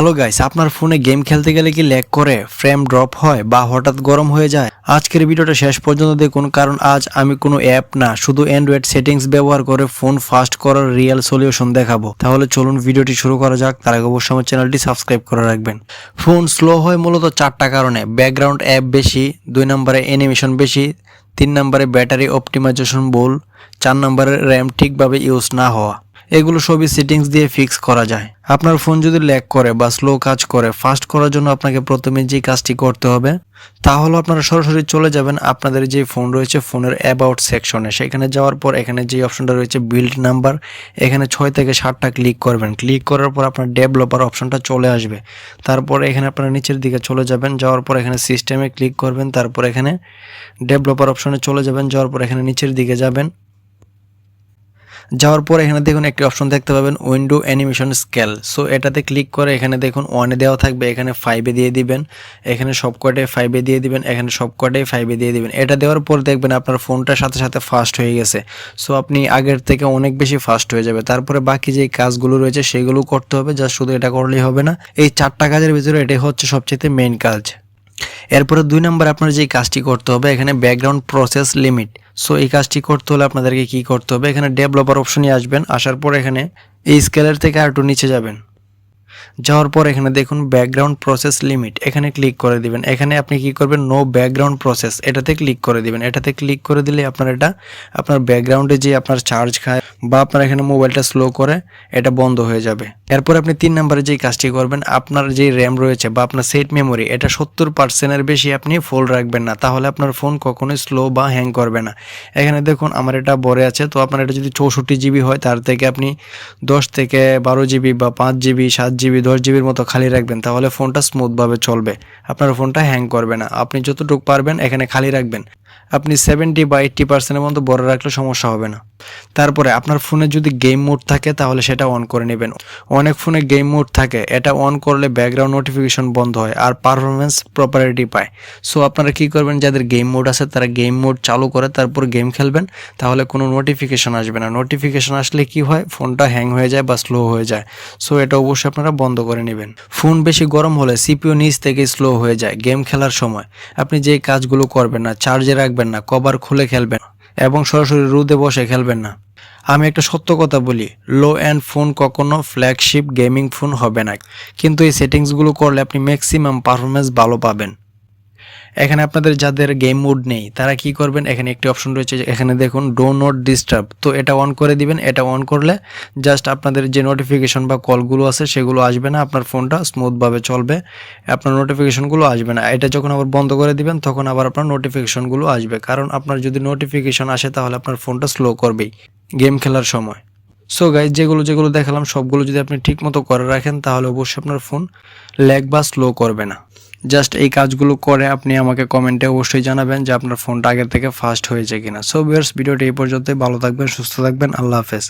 Hello guys, আপনার ফোনে game খেলতে গেলে কি ল্যাগ করে ফ্রেম ড্রপ হয় বা হঠাৎ গরম হয়ে যায়? আজকের ভিডিওটা শেষ পর্যন্ত দেখুন, কারণ আজ আমি কোনো অ্যাপ না, শুধু অ্যান্ড্রয়েড সেটিংস ব্যবহার করে ফোন ফাস্ট করার রিয়েল সলিউশন দেখাবো। তাহলে চলুন ভিডিওটি শুরু করা যাক, তার আগে অবশ্যই আমার চ্যানেলটি সাবস্ক্রাইব করে রাখবেন। ফোন স্লো হয় মূলত চারটা কারণে ব্যাকগ্রাউন্ড অ্যাপ বেশি, দুই নম্বরে অ্যানিমেশন বেশি, তিন নম্বরে ব্যাটারি অপটিমাইজেশন ভুল চার নম্বরে র্যাম ঠিকভাবে ইউজ না হওয়া। এগুলো সবই সেটিংস দিয়ে ফিক্স করা যায়। আপনার ফোন যদি ল্যাগ করে বা স্লো কাজ করে ফাস্ট করার জন্য আপনাকে প্রথমে যে কাজটি করতে হবে, তা হলো আপনারা সরাসরি চলে যাবেন আপনাদের যে ফোন রয়েছে ফোনের অ্যাবাউট সেকশনে সেখানে যাওয়ার পর এখানে যে অপশনটা রয়েছে বিল্ড নাম্বার এখানে ছয় থেকে সাতটা ক্লিক করবেন। ক্লিক করার পর আপনার ডেভেলপার অপশনটা চলে আসবে। তারপর এখানে আপনারা নিচের দিকে চলে যাবেন, যাওয়ার পর এখানে সিস্টেমে ক্লিক করবেন, তারপর এখানে ডেভেলপার অপশনে চলে যাবেন, যাওয়ার পর এখানে নিচের দিকে যাবেন। যাওয়ার পর এখানে দেখুন একটি অপশন দেখতে পাবেন উইন্ডো অ্যানিমেশন স্কেল সো এটাতে ক্লিক করে এখানে দেখুন ওয়ানে দেওয়া থাকবে, এখানে ফাইভে দিয়ে দিবেন, এখানে সব কটাই ফাইভে দিয়ে দিবেন, এখানে সব কটাই ফাইভে দিয়ে দিবেন। এটা দেওয়ার পর দেখবেন আপনার ফোনটার সাথে সাথে ফাস্ট হয়ে গেছে। সো আপনি আগের থেকে অনেক বেশি ফাস্ট হয়ে যাবে। তারপরে বাকি যে কাজগুলো রয়েছে সেগুলো করতে হবে যা শুধু এটা করলেই হবে না। এই চারটা কাজের ভিতরে এটাই হচ্ছে সবচেয়ে মেইন কাজ। এরপরে দুই নম্বর আপনার যে কাজটি করতে হবে, এখানে ব্যাকগ্রাউন্ড প্রসেস লিমিট সো এই কাজটি করতে হলে আপনাদেরকে কি করতে হবে? এখানে ডেভেলপার অপশনে আসবেন। আসার পর এখানে এই স্কেলের থেকে আর একটু নিচে যাবেন। যাওয়ার পর এখানে দেখুন ব্যাকগ্রাউন্ড প্রসেস লিমিট এখানে ক্লিক করে দিবেন। এখানে আপনি কি করবেন? নো ব্যাকগ্রাউন্ড প্রসেস এটাতে ক্লিক করে দিবেন। এটাতে ক্লিক করে দিলে আপনার এটা, আপনার ব্যাকগ্রাউন্ডে যে আপনার চার্জ খায় বা আপনার এখানে মোবাইলটা স্লো করে, এটা বন্ধ হয়ে যাবে। এরপর আপনি তিন নম্বরে যেই কাজটি করবেন, আপনার যে র্যাম রয়েছে বা আপনার সেট মেমোরি এটা সত্তর পার্সেন্টের বেশি আপনি ফুল রাখবেন না। তাহলে আপনার ফোন কখনোই স্লো বা হ্যাং করবে না। এখানে দেখুন আমার এটা বড়ে আছে। তো আপনার এটা যদি চৌষট্টি জিবি হয়, তার থেকে আপনি দশ থেকে বারো জিবি বা পাঁচ জিবি সাত জিবি দশ জিবির মতো খালি রাখবেন, তাহলে ফোনটা স্মুথভাবে চলবে। আপনার ফোনটা হ্যাং করবে না। আপনি যতটুকু পারবেন এখানে খালি রাখবেন। আপনি সেভেন্টি বা এইট্টি পার্সেন্টের মতো বড় রাখলে সমস্যা হবে না। তারপরে আপনার ফোনে যদি গেম মোড থাকে, তাহলে সেটা অন করে নেবেন। অনেক ফোনে গেম মোড থাকে, এটা অন করলে ব্যাকগ্রাউন্ড নোটিফিকেশন বন্ধ হয় আর পারফরমেন্স প্রপারিটি পায়। সো আপনারা কি করবেন, যাদের গেম মোড আছে, তারা গেম মোড চালু করে, তারপর গেম খেলবেন, তাহলে কোনো নোটিফিকেশন আসবে না। নোটিফিকেশন আসলে কি হয়, ফোনটা হ্যাং হয়ে যায় বা স্লো হয়ে যায়। সো এটা অবশ্যই আপনারা বন্ধ করে নেবেন। ফোন বেশি গরম হলে সিপিও নিচ থেকে স্লো হয়ে যায় গেম খেলার সময়। আপনি যে কাজগুলো করবেন না চার্জে রাখবেন না কভার খুলে খেলবেন। এবং সরাসরি রোদে বসে খেলবেন না। আমি একটা সত্য কথা বলি লো অ্যান্ড ফোন কখনো ফ্ল্যাগশিপ গেমিং ফোন হবে না। কিন্তু এই সেটিংসগুলো করলে আপনি ম্যাক্সিমাম পারফরমেন্স ভালো পাবেন। এখানে আপনাদের যাদের গেম মুড নেই, তারা কি করবেন? এখানে একটি অপশন রয়েছে এখানে দেখুন ডো নট ডিস্টার্ব তো এটা অন করে দিবেন, এটা অন করলে জাস্ট আপনাদের যে নোটিফিকেশন বা কলগুলো আছে, সেগুলো আসবে না, আপনার ফোনটা স্মুথভাবে চলবে, আপনার নোটিফিকেশনগুলো আসবে না। এটা যখন আবার বন্ধ করে দিবেন, তখন আবার আপনার নোটিফিকেশনগুলো আসবে। কারণ আপনার যদি নোটিফিকেশন আসে, তাহলে আপনার ফোনটা স্লো করবেই গেম খেলার সময়। সো গাইজ যেগুলো যেগুলো দেখালাম, সবগুলো যদি আপনি ঠিক মতো করে রাখেন, তাহলে অবশ্যই আপনার ফোন ল্যাগ বা স্লো করবে না। জাস্ট এই কাজগুলো করে আপনি আমাকে কমেন্টে অবশ্যই জানাবেন যে আপনার ফোনটা আগের থেকে ফাস্ট হয়েছে কিনা। সো ভিউয়ার্স ভিডিওটি এই পর্যন্তই। ভালো থাকবেন, সুস্থ থাকবেন। আল্লাহ হাফেজ।